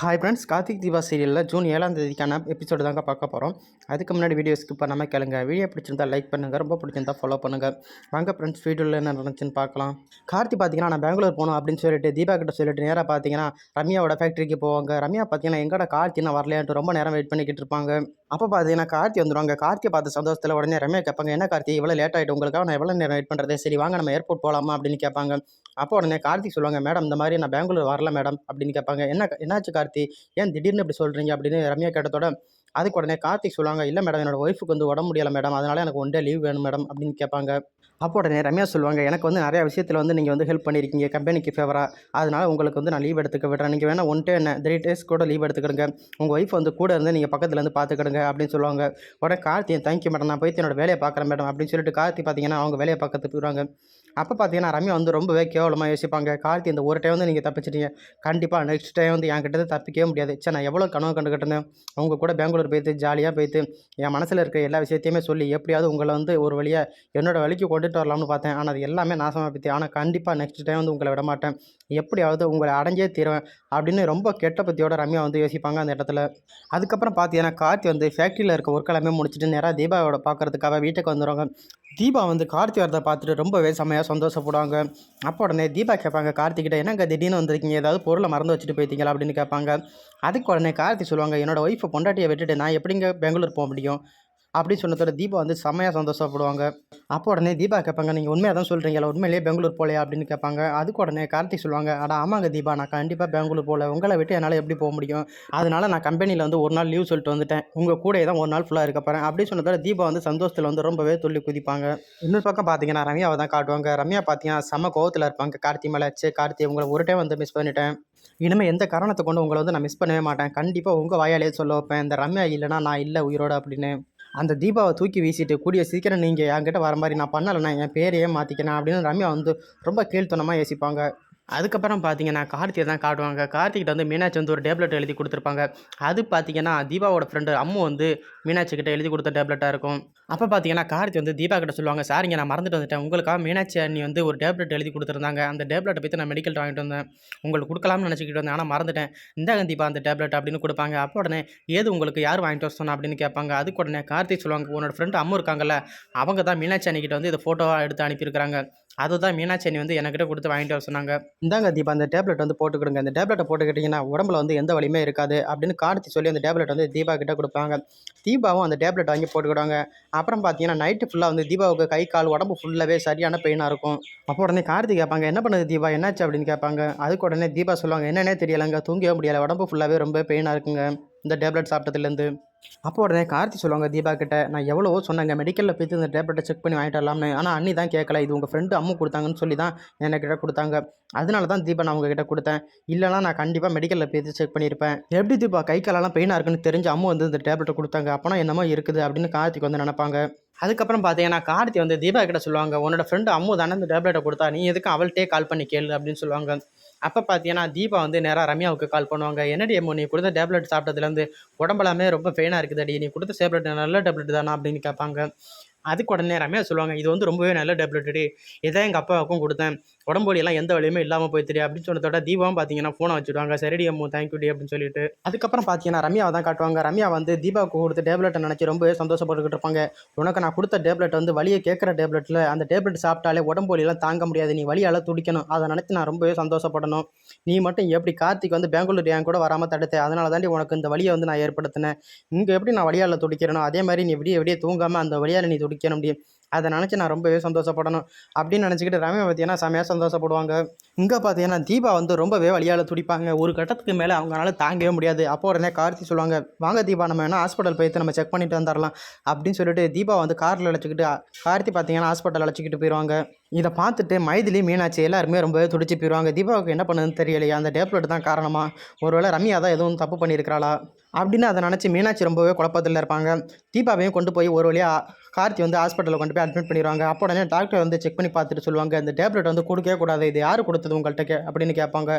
Hi friends Karthik Deepa சீரியலில் June ஏழாம் தேதிக்கான episode தாங்க பார்க்க போகிறோம் அதுக்கு முன்னாடி வீடியோ ஸ்கிப் பண்ணாமல் கேளுங்க. வீடியோ பிடிச்சிருந்தா லைக் பண்ணுங்கள் ரொம்ப பிடிச்சிருந்தா ஃபாலோ பண்ணுங்கள் வாங்க ஃப்ரெண்ட்ஸ் வீடியோவில் என்ன நடந்துச்சுன்னு பார்க்கலாம். கார்த்தி பார்த்தீங்கன்னா நான் பெங்களூர் போகணும் அப்படின்னு சொல்லிட்டு தீபா கிட்ட சொல்லிட்டு நேராக பார்த்தீங்கன்னா ரம்யாவோட ஃபேக்ட்ரிக்கு போவாங்க. ரம்யா பார்த்தீங்கன்னா எங்கடா கார்த்தி வரலையான்ட்டு ரொம்ப நேரம் வெயிட் பண்ணிக்கிட்டு இருப்பாங்க. அப்போ பார்த்தீங்கன்னா கார்த்தி வந்துடுவாங்க கார்த்தியை பார்த்த சந்தோஷத்தில் உடனே ரம்யா கேட்பாங்க என்ன கார்த்தி இவ்வளோ லேட் ஆகிட்டு உங்களுக்காக நான் எவ்வளோ நேரம் வெயிட் பண்ணுறது சரி வாங்க நம்ம ஏர்போர்ட் போகலாமா அப்படின்னு கேட்பாங்க. அப்போ உடனே கார்த்திக் சொல்லுவாங்க மேடம் இந்த மாதிரி நான் பெங்களூர் வரல மேடம். அப்படின்னு கேட்பாங்க. என்ன என்னாச்சு கார்த்தி? கார்த்தி ஏன் திடீர்னு இப்படி சொல்கிறீங்க அப்படின்னு ரம்யா கேட்டதோட அதுக்கு உடனே கார்த்திக் சொல்லுவாங்க இல்லை மேடம் என்னோட ஒய்ஃபுக்கு வந்து உடம்பு முடியலை மேடம் அதனால எனக்கு ஒன் டே லீவ் வேணும் மேடம் அப்படின்னு கேட்பாங்க. அப்போ உடனே ரம்யா சொல்லுவாங்க எனக்கு வந்து நிறையா விஷயத்தில் வந்து நீங்கள் வந்து ஹெல்ப் பண்ணியிருக்கீங்க கம்பெனிக்கு ஃபேவராக அதனால் உங்களுக்கு வந்து நான் லீவ் எடுத்துக்க விடுறேன். நீங்கள் வேணால் ஒன் டே என்ன த்ரீ டேஸ் கூட லீவ் எடுத்துக்கிடுங்க. உங்கள் ஒய்ஃப் வந்து கூட இருந்து நீங்கள் பக்கத்தில் இருந்து பார்த்துக்கிடுங்க அப்படின்னு சொல்லுவாங்க. உடனே கார்த்தி தேங்க்யூ மேடம் நான் போய்த்து என்னோட வேலையை பார்க்குறேன் மேடம் அப்படின்னு சொல்லிட்டு கார்த்தி பார்த்தீங்கன்னா அவங்க வேலையை பார்க்கறதுக்கு போயிடுவாங்க. அப்போ பார்த்தீங்கன்னா ரம்யா வந்து ரொம்பவே கேவலமாக யோசிப்பாங்க. கார்த்தி இந்த ஒரு டைம் வந்து நீங்கள் தப்பிச்சிட்டீங்க. கண்டிப்பாக நெக்ஸ்ட் டைம் வந்து என் கிட்ட தப்பிக்கவே முடியாது. சே நான் எவ்வளோ கனவு கண்டுக்கிட்டு இருந்தேன் அவங்க கூட பெங்களூர் போய்த்து ஜாலியாக போய்த்து என் மனசில் இருக்க எல்லா விஷயத்தையுமே சொல்லி எப்படியாவது உங்களை வந்து ஒரு வழியாக என்னோட வழிக்கு கொண்டுட்டு வரலாம்னு பார்த்தேன். ஆனால் அது எல்லாமே நாசமாக பற்றி ஆனால் கண்டிப்பாக நெக்ஸ்ட் டைம் வந்து உங்களை விட மாட்டேன் எப்படியாவது உங்களை அடைஞ்சே தீருவேன் அப்படின்னு ரொம்ப கெட்ட பற்றியோட ரம்யா வந்து யோசிப்பாங்க அந்த இடத்துல. அதுக்கப்புறம் பார்த்தீங்கன்னா கார்த்தி வந்து ஃபேக்ட்ரியில் இருக்க ஒர்க் எல்லாமே முடிச்சுட்டு நேராக தீபாவோட பார்க்குறதுக்காக வீட்டுக்கு வந்துடுவாங்க தீபா வந்து கார்த்தி வரதை பார்த்துட்டு ரொம்பவே செம்மையாக சந்தோஷப்படுவாங்க. அப்போ உடனே தீபா கேட்பாங்க கார்த்திகிட்ட என்னங்க திடீர்னு வந்திருக்கீங்க? ஏதாவது பொருளை மறந்து வச்சுட்டு போயிட்டீங்களா? அப்படின்னு கேட்பாங்க. அதுக்கு உடனே கார்த்தி சொல்லுவாங்க என்னோடய ஒய்ஃபை பொண்டாட்டியை விட்டுட்டு நான் எப்படிங்க பெங்களூர் போக முடியும்? அப்படின்னு சொன்னதோட தீபா வந்து செம்மையாக சந்தோஷப்படுவாங்க. அப்போ உடனே தீபா கேட்பாங்க நீங்கள் உண்மையாக தான் சொல்கிறீங்களா உண்மையிலேயே பெங்களூர் போகலையா அப்படின்னு கேட்பாங்க. அதுக்கு உடனே கார்த்திக் சொல்லுவாங்க அட ஆமாங்க தீபா நான் கண்டிப்பாக பெங்களூர் போகல உங்களை விட்டு என்னால் எப்படி போக முடியும்? அதனால் நான் கம்பெனியில் வந்து ஒரு நாள் லீவ் சொல்லிட்டு வந்துட்டேன். உங்கள் கூட தான் ஒரு நாள் ஃபுல்லாக இருக்க போகிறேன் அப்படின்னு சொன்னதோட தீபா வந்து சந்தோஷத்தில் வந்து ரொம்பவே துள்ளி குதிப்பாங்க. இன்னொரு பக்கம் பார்த்தீங்கன்னா ரம்யாவை தான் காட்டுவாங்க. ரம்யா பார்த்தீங்கன்னா செம்ம கோவத்தில் இருப்பாங்க. கார்த்தி மேலே சே கார்த்தி உங்களை ஒரு டைம் வந்து மிஸ் பண்ணிட்டேன். இனிமேல் எந்த காரணத்தை கொண்டு உங்களை வந்து நான் மிஸ் பண்ணவே மாட்டேன். கண்டிப்பாக உங்கள் வாயாலே சொல்ல வைப்பேன். இந்த ரம்யா இல்லைனா நான் இல்லை உயிரோட அப்படின்னு. அந்த தீபாவை தூக்கி வீசிட்டு கூடிய சீக்கிரம் நீங்கள் என்கிட்ட வர மாதிரி நான் பண்ணலைண்ணா என் பேரையே மாற்றிக்கணும் அப்படின்னு ரம்யா வந்து ரொம்ப கீழ்த்தனமாக யோசிப்பாங்க. அதுக்கப்புறம் பார்த்தீங்கன்னா கார்த்தியை தான் காட்டுவாங்க. கார்த்திகிட்ட வந்து மீனாட்சி வந்து ஒரு டேப்லெட் எழுதி கொடுத்துருப்பாங்க. அது பார்த்தீங்கன்னா தீபாவோட ஃப்ரெண்டு அம்மு வந்து மீனாட்சி கிட்ட எழுதி கொடுத்த டேப்லெட்டாக இருக்கும். அப்போ பார்த்தீங்கன்னா கார்த்தி வந்து தீபா கிட்ட சொல்லுவாங்க சாரிங்க நான் மறந்துட்டு வந்துட்டேன். உங்களுக்காக மீனாட்சி அண்ணி வந்து ஒரு டேப்லெட் எழுதி கொடுத்துருந்தாங்க. அந்த டேப்லெட்டை பற்றி நான் மெடிக்கல் வாங்கிட்டு வந்தேன். உங்களுக்கு கொடுக்கலாம்னு நினச்சிக்கிட்டு வந்தேன். ஆனால் மறந்துட்டேன். இந்தாங்க தீபா அந்த டேப்லெட் அப்படின்னு கொடுப்பாங்க. அப்போ உடனே ஏது உங்களுக்கு யார் வாங்கிட்டு வர சொன்னா? அப்படின்னு கேட்பாங்க. அதுக்கு உடனே கார்த்தி சொல்லுவாங்க உன்னோட ஃப்ரெண்டு அம்மு இருக்காங்கல்ல அவங்க தான் மீனாட்சி அண்ணிக்கிட்ட வந்து இதை ஃபோட்டோவாக எடுத்து அனுப்பியிருக்காங்க அதுதான் மீனாட்சி அண்ணி வந்து என்கிட்ட கொடுத்து வாங்கிட்டு வர சொன்னாங்க. இந்தாங்க தீபா அந்த டேப்லெட் வந்து போட்டுக்கிடுங்க. இந்த டேப்லெட்டை போட்டுக்கிட்டிங்கன்னா உடம்புல வந்து எந்த வலியுமே இருக்காது அப்படின்னு கார்த்தி சொல்லி அந்த டேப்லெட் வந்து தீபா கிட்ட கொடுப்பாங்க. தீபாவும் அந்த டேப்லெட் வாங்கி போட்டுக்கிடுவாங்க. அப்புறம் பார்த்தீங்கன்னா நைட்டு ஃபுல்லாக வந்து தீபாவுக்கு கை கால் உடம்பு ஃபுல்லாகவே சரியான பெயினாக இருக்கும். அப்போ உடனே கார்த்தி கேட்பாங்க என்ன பண்ணுது தீபா? என்னாச்சு? அப்படின்னு கேட்பாங்க. அதுக்கு உடனே தீபா சொல்லுவாங்க என்னன்னே தெரியலைங்க தூங்கவே முடியலை. உடம்பு ஃபுல்லாகவே ரொம்ப பெயினாக இருக்குங்க இந்த டேப்லெட் சாப்பிட்டதுலேருந்து. அப்போ உடனே கார்த்தி சொல்லுவாங்க தீபா கிட்ட நான் எவ்வளோ சொன்னாங்க மெடிக்கலில் போய்த்து இந்த டேப்லெட்டை செக் பண்ணி வாங்கிட்டு வரலாம்னு. ஆனால் அண்ணி தான் கேட்கல இது உங்கள் ஃப்ரெண்டு அம்மு கொடுத்தாங்கன்னு சொல்லி தான் என்கிட்ட கொடுத்தாங்க. அதனால தான் தீபா நான் உங்ககிட்ட கொடுத்தேன். இல்லைனா நான் கண்டிப்பாக மெடிக்கலில் போய் செக் பண்ணியிருப்பேன் எப்படி தீபா கை காலெல்லாம் பெயினாக இருக்குன்னு தெரிஞ்சு அம்மு வந்து இந்த டேப்லெட்டை கொடுத்தாங்க. அப்போனா என்னமோ இருக்குது அப்படின்னு கார்த்திக் வந்து நினைப்பாங்க. அதுக்கப்புறம் பார்த்தீங்கன்னா கார்த்தி வந்து தீபா கிட்ட சொல்லுவாங்க உன்னோட ஃப்ரெண்டு அம்மு தானே இந்த டேப்லெட்டை கொடுத்தா நீ எதுக்கு அவள்கிட்டே கால் பண்ணி கேளு அப்படின்னு சொல்லுவாங்க. அப்போ பார்த்தீங்கன்னா தீபா வந்து நேராக ரம்யாவுக்கு கால் பண்ணுவாங்க. என்னடி அம்மு நீ கொடுத்த டேப்லெட் சாப்பிட்டதுலேருந்து உடம்பெல்லாமே ரொம்ப பெயினாக இருக்குதடி. நீ கொடுத்த டேப்லெட் நல்ல டேப்லெட் தானா? அப்படின்னு கேட்பாங்க. அதுக்கு உடனே ரம்யா சொல்லுவாங்க இது வந்து ரொம்பவே நல்ல டேப்லெட்டு இதை எங்கள் அப்பாவுக்கும் கொடுத்தேன். உடம்பு எந்த வழியுமே இல்லாமல் போயிடுது அப்படின்னு சொன்னதோட தீபாவும் பார்த்தீங்கன்னா ஃபோனை வச்சுடுவாங்க. சரிடி அம்மு தேங்க்யூ டி அப்படின்னு சொல்லிட்டு. அதுக்கப்புறம் பார்த்தீங்கன்னா ரம்யாவை தான் காட்டுவாங்க. ரம்யா வந்து தீபாவுக்கு கொடுத்த டேப்லெட்டை நினச்சி ரொம்பவே சந்தோஷப்பட்டுக்கிட்டு இருப்பாங்க. உனக்கு நான் கொடுத்த டேப்லெட் வந்து வழியை கேட்குற டேப்லெட்டில் அந்த டேப்லெட் சாப்பிட்டாலே உடம்பு தாங்க முடியாது. நீ வலியால் துடிக்கணும். அதை நினச்சி நான் ரொம்பவே சந்தோஷப்படணும். நீ மட்டும் எப்படி கார்த்திக் வந்து பெங்களூர் என் கூட வராமல் தடுத்தேன் அதனால தாண்டி உனக்கு இந்த வழியை வந்து நான் ஏற்படுத்தினேன். இங்கே எப்படி நான் வழியால் துடிக்கிறனோ அதே மாதிரி நீ விடிய விடிய தூங்காமல் அந்த வழியால் நீ துடிக்க முடியும். அதை நினச்சி நான் ரொம்பவே சந்தோஷப்படணும். அப்படின்னு நினச்சிக்கிட்டு ரம்யா பார்த்தீங்கன்னா செமையாக சந்தோஷப்படுவாங்க. இங்கே பார்த்தீங்கன்னா தீபா வந்து ரொம்பவே வழியால் துடிப்பாங்க. ஒரு கட்டத்துக்கு மேலே அவங்களால தாங்கவே முடியாது. அப்போ உடனே கார்த்தி சொல்லுவாங்க வாங்க தீபா நம்ம வேணால் ஹாஸ்பிட்டல் போயிட்டு நம்ம செக் பண்ணிட்டு வந்துடலாம் அப்படின்னு சொல்லிட்டு தீபா வந்து காரில் அழைச்சிக்கிட்டு கார்த்தி பார்த்தீங்கன்னா ஹாஸ்பிட்டல் அழைச்சிக்கிட்டு போயிடுவாங்க இதை பார்த்துட்டு மைதிலி மீனாட்சி எல்லாருமே ரொம்பவே துடிச்சு போயிடுவாங்க தீபாவுக்கு என்ன பண்ணுதுன்னு தெரியலையா அந்த டேப்லெட் தான் காரணமாக ஒருவேளை ரம்யா தான் எதுவும் தப்பு பண்ணியிருக்கிறாளா? அப்படின்னு அதை நினச்சி மீனாட்சி ரொம்பவே குழப்பத்தில் இருப்பாங்க. தீபாவையும் கொண்டு போய் ஒரு வழியாக கார்த்தி வந்து ஹாஸ்பிட்டலில் கொண்டு போய் அட்மிட் பண்ணிடுவாங்க. அப்போ உடனே டாக்டர் வந்து செக் பண்ணி பார்த்துட்டு சொல்லுவாங்க இந்த டேப்லெட் வந்து கொடுக்கவே கூடாது. இது யார் கொடுத்தது உங்கள்கிட்ட கே அப்படின்னு கேட்பாங்க.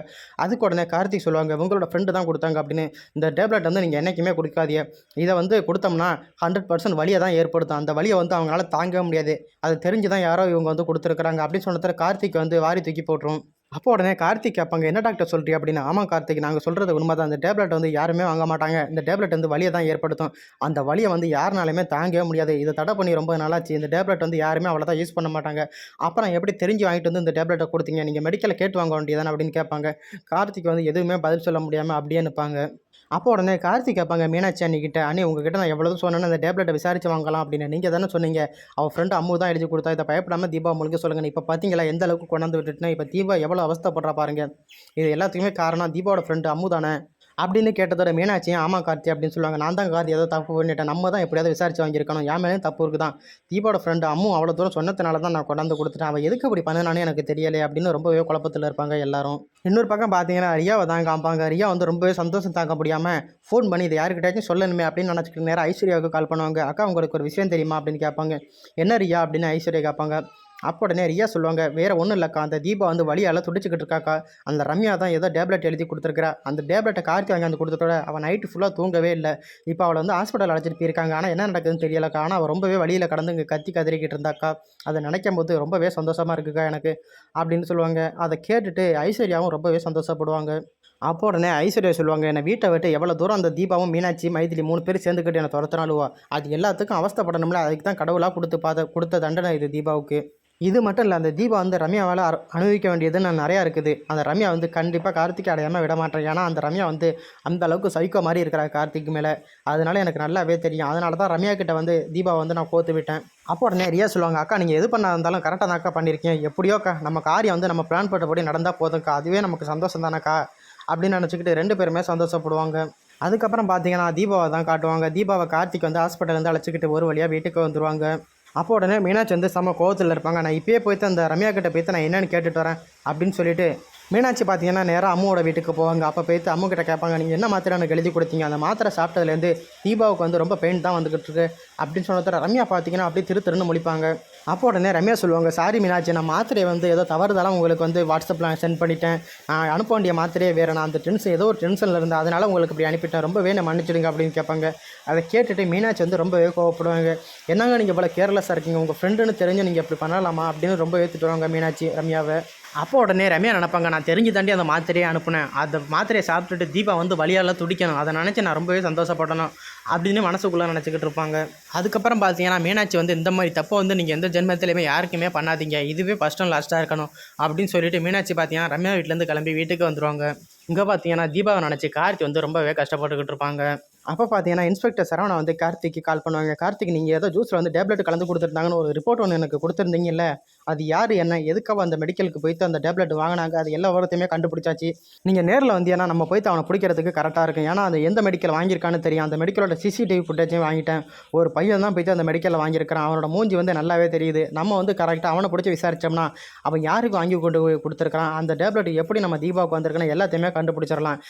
அதுக்கு உடனே கார்த்திக் சொல்லுவாங்க உங்களோட ஃப்ரெண்டு தான் கொடுத்தாங்க அப்படின்னு. இந்த டேப்லெட் வந்து நீங்கள் என்றைக்குமே கொடுக்காதீங்க. இதை வந்து கொடுத்தோம்னா ஹண்ட்ரட் பர்சன்ட் வழியை தான் ஏற்படுத்தும். அந்த வழியை வந்து அவங்களால தாங்கவே முடியாது. அது தெரிஞ்சு தான் யாரோ இவங்க வந்து கொடுக்குறாங்க அப்படின்னு சொன்னதில் கார்த்திக் வந்து வாரி தூக்கி போட்டுரும். அப்போ உடனே கார்த்திக் கேட்பாங்க என்ன டாக்டர் சொல்கிறீ அப்படின்னு. ஆமாம் கார்த்திக் நாங்கள் சொல்கிறது உண்மை தான் அந்த டேப்லெட் வந்து யாருமே வாங்க மாட்டாங்க. இந்த டேப்லெட் வந்து வலியை தான் ஏற்படுத்தும். அந்த வலியை வந்து யாருனாலுமே தாங்கவே முடியாது. இதை தடை பண்ணி ரொம்ப நாளாச்சு. இந்த டேப்லெட் வந்து யாருமே அவ்வளோ தான் யூஸ் பண்ண மாட்டாங்க. அப்புறம் எப்படி தெரிஞ்சு வாங்கிட்டு வந்து இந்த டேப்லெட்டை கொடுத்தீங்க? நீங்கள் மெடிக்கலில் கேட்டு வாங்க வேண்டியதானே அப்படின்னு கேட்பாங்க கார்த்திக் வந்து எதுவுமே பதில் சொல்ல முடியாமல் அப்படியே நிற்பாங்க அப்போ உடனே கார்த்திக் கேட்பாங்க மீனாட்சி அண்ணிக்கிட்ட அண்ணி உங்ககிட்ட நான் எவ்வளோ சொன்னேன்னு அந்த டேப்லெட்டை விசாரிச்சு வாங்கலாம் அப்படின்னு. நீங்கள் தானே சொன்னீங்க. அவள் ஃப்ரெண்டு அம்மு தான் எழுதி கொடுத்தா. இதை பயப்படாமல் தீபா முழுக்க சொல்லுங்க. இப்போ பார்த்தீங்களா எந்த அளவுக்கு கொண்டாந்து விட்டுட்டுனா இப்போ தீபா எவ்வளோ அவஸ்தப்படுறா பாருங்க. இது எல்லாத்துக்குமே காரணம் தீபாவோட ஃப்ரெண்டு அம்மு தானே அப்படின்னு கேட்டதோட மீனாட்சி ஆமாம் கார்த்தி அப்படின்னு சொல்லுவாங்க. நான் தான் கார்த்தி ஏதோ தப்பு பண்ணிட்டேன். நம்ம தான் எப்படியாவது விசாரிச்சு வாங்கியிருக்கணும். என் மேலேயும் தப்பு இருக்குது? தான் தீபாவோட ஃப்ரெண்டு அம்மும் அவ்வளோ தூரம் சொன்னதுனால தான் நான் கொண்டாந்து கொடுத்துட்டேன். அவள் எதுக்கு அப்படி பண்ணனானே எனக்கு தெரியலை அப்படின்னு ரொம்பவே குழப்பத்தில் இருப்பாங்க எல்லாரும். இன்னொரு பக்கம் பார்த்தீங்கன்னா ரியாவை தான் காமிப்பாங்க ரியா வந்து ரொம்பவே சந்தோஷம் தாங்க முடியாமல் ஃபோன் பண்ணி இது யாருக்கிட்டாச்சும் சொல்லணுமே அப்படின்னு நினச்சிக்கிட்டு நேரம் ஐஸ்வர்யாவுக்கு கால் பண்ணுவாங்க. அக்கா உங்களுக்கு ஒரு விஷயம் தெரியுமா? அப்படின்னு கேட்பாங்க. என்ன ரியா? அப்படின்னு ஐஸ்வர்யா கேட்பாங்க. அப்போ உடனே ரியா சொல்லுவாங்க வேறு ஒன்றும் இல்லைக்கா அந்த தீபா வந்து வழியால் துடிச்சிக்கிட்டு இருக்காக்கா. அந்த ரம்யா தான் ஏதோ டேப்லெட் எழுதி கொடுத்துருக்குறா. அந்த டேப்லெட்டை கார்த்தி வாங்கி வந்து கொடுத்ததோட அவன் நைட்டு ஃபுல்லாக தூங்கவே இல்லை. இப்போ அவளை வந்து ஹாஸ்பிட்டல் அழைச்சிட்டு போயிருக்காங்க. ஆனால் என்ன நடக்குதுன்னு தெரியலக்கா. ஆனால் அவள் ரொம்பவே வழியில் கடந்து இங்கே கத்தி கதறிக்கிட்டு இருந்தாக்கா. அதை நினைக்கும் போது ரொம்பவே சந்தோஷமாக இருக்குக்கா எனக்கு அப்படின்னு சொல்லுவாங்க. அதை கேட்டுட்டு ஐஸ்வர்யாவும் ரொம்பவே சந்தோஷப்படுவாங்க. அப்போ உடனே ஐஸ்வர்யா சொல்லுவாங்க என்னை வீட்டை விட்டு எவ்வளோ தூரம் அந்த தீபாவும் மீனாட்சி மைதிலி மூணு பேர் சேர்ந்துக்கிட்டு என்னை துரத்தினாலுவா அது எல்லாத்துக்கும் அவஸ்தப்படணும்ல. அதுக்கு தான் கடவுளாக கொடுத்து பார்த்த கொடுத்த தண்டனை இது தீபாவுக்கு. இது மட்டும் இல்லை அந்த தீபா வந்து ரம்யாவால் அனுபவிக்க வேண்டியது நான் நிறையா இருக்குது. அந்த ரம்யா வந்து கண்டிப்பாக கார்த்திக் அடையாமல் விட மாட்டேன். ஏன்னா அந்த ரம்யா வந்து அந்த அளவுக்கு சைக்கோ மாதிரி இருக்கிறா கார்த்திக் மேலே. அதனால எனக்கு நல்லாவே தெரியும். அதனால தான் ரம்யா கிட்ட வந்து தீபா வந்து நான் கோத்து விட்டேன். அப்போ உடனே ரியா சொல்லுவாங்க அக்கா நீங்கள் எது பண்ணா இருந்தாலும் கரெக்டாக தான்க்கா பண்ணியிருக்கீங்க எப்படியோக்கா நம்ம காரியம் வந்து நம்ம பிளான் போட்டபடி நடந்தால் போதும்க்கா. அதுவே நமக்கு சந்தோஷம் தானக்கா? அப்படின்னு நினச்சிக்கிட்டு ரெண்டு பேருமே சந்தோஷப்படுவாங்க. அதுக்கப்புறம் பார்த்தீங்கன்னா தீபாவை தான் காட்டுவாங்க. தீபாவை கார்த்திக் வந்து ஹாஸ்பிட்டல்லேருந்து அழைச்சிக்கிட்டு ஒரு வழியாக வீட்டுக்கு வந்துடுவாங்க அப்போ உடனே மீனாட்சி வந்து செம்ம கோவத்தில் இருப்பாங்க. நான் இப்பயே போய்த்து அந்த ரம்யா கிட்ட போய்த்து நான் என்னென்னு கேட்டுட்டு வரேன் அப்படின்னு சொல்லிட்டு மீனாட்சி பார்த்தீங்கன்னா நேராக அம்மாவோட வீட்டுக்கு போவாங்க. அப்போ போய்த்து அம்மு கிட்ட கேட்பாங்க நீங்கள் என்ன மாத்திரை எனக்கு எழுதி கொடுத்தீங்க? அந்த மாத்திரை சாப்பிட்டதுலேருந்து தீபாவுக்கு வந்து ரொம்ப பெயின் தான் வந்துக்கிட்டு இருக்கு. அப்படின்னு சொன்னதோட ரம்யா பார்த்தீங்கன்னா அப்படியே திரு திருன்னு முழிப்பாங்க. அப்போ உடனே ரம்யா சொல்லுவாங்க சாரி மீனாட்சி நான் மாத்திரையை வந்து ஏதோ தவறுதெல்லாம் உங்களுக்கு வந்து வாட்ஸ்அப்பில் சென்ட் பண்ணிட்டேன். நான் அனுப்ப வேண்டிய மாத்திரையே வேறு. நான் அந்த டென்ஷன் ஏதோ ஒரு டென்ஷனில் இருந்தேன். அதனால் உங்களுக்கு இப்படி அனுப்பிட்டேன். ரொம்பவே நான் மன்னிச்சிடுங்க அப்படின்னு கேட்பாங்க. அதை கேட்டுட்டு மீனாட்சி வந்து ரொம்பவே கோவப்படுவாங்க. என்னங்க நீங்கள் இவ்வளோ கேர்லெஸ்ஸாக இருக்கீங்க? உங்கள் ஃப்ரெண்டுன்னு தெரிஞ்சு நீங்கள் இப்படி பண்ணலாமா? அப்படின்னு ரொம்ப ஏற்றுட்டுவாங்க மீனாட்சி ரம்யாவை. அப்போ உடனே ரம்யா நினைப்பாங்க நான் தெரிஞ்சு தாண்டி அந்த மாத்திரையை அனுப்புனேன். அந்த மாத்திரையை சாப்பிட்டுட்டு தீபா வந்து வழியால் துடிக்கணும். அதை நினச்சி நான் ரொம்பவே சந்தோஷப்படணும். அப்படின்னு மனசுக்குள்ளே நினச்சிக்கிட்டு இருப்பாங்க. அதுக்கப்புறம் பார்த்தீங்கன்னா மீனாட்சி வந்து இந்த மாதிரி தப்பை வந்து நீங்கள் எந்த ஜென்மத்திலையுமே யாருக்குமே பண்ணாதீங்க. இதுவே ஃபஸ்ட் அண்ட் லாஸ்ட்டாக இருக்கணும் அப்படின்னு சொல்லிட்டு மீனாட்சி பார்த்தீங்கன்னா ரம்யா வீட்டிலேருந்து கிளம்பி வீட்டுக்கு வந்துடுவாங்க இங்கே பார்த்தீங்கன்னா தீபாவை நினச்சி கார்த்தி வந்து ரொம்பவே கஷ்டப்பட்டுக்கிட்டு இருப்பாங்க. அப்போ பார்த்தீங்கன்னா இன்ஸ்பெக்டர் சரவணா வந்து கார்த்திக்கு கால் பண்ணுவாங்க. கார்த்திக் நீங்கள் ஏதோ ஜூஸில் வந்து டேப்லெட் கலந்து கொடுத்துருந்தாங்கன்னு ஒரு ரிப்போர்ட் ஒன்று எனக்கு கொடுத்துருந்தீங்கல்ல? அது யார் என்ன எதுக்காக அந்த மெடிக்கலுக்கு போயிட்டு அந்த டேப்லெட் வாங்கினாங்க? அது எல்லா விவரத்தையுமே கண்டுபிடிச்சாச்சு. நீங்கள் நேரில் வந்தீங்கன்னா நம்ம போயிட்டு அவனை பிடிக்கிறதுக்கு கரெக்டாக இருக்கும். ஏன்னா அந்த எந்த மெடிக்கல் வாங்கியிருக்கான்னு தெரியும். அந்த மெடிக்கலோட சிசிடிவி ஃபுட்டேஜையும் வாங்கிட்டேன். ஒரு பையன் தான் போயிட்டு அந்த மெடிக்கலில் வாங்கியிருக்கிறான். அவனோட மூஞ்சி வந்து நல்லாவே தெரியுது. நம்ம வந்து கரெக்டாக அவனை பிடிச்சி விசாரித்தோம்னா அவன் யாருக்கு வாங்கி கொண்டு கொடுத்துருக்கான் அந்த டேப்லெட் எப்படி நம்ம தீபாவுக்கு வந்திருக்குன்னு எல்லாத்தையுமே கண்டுபிடிச்சிடலாம்.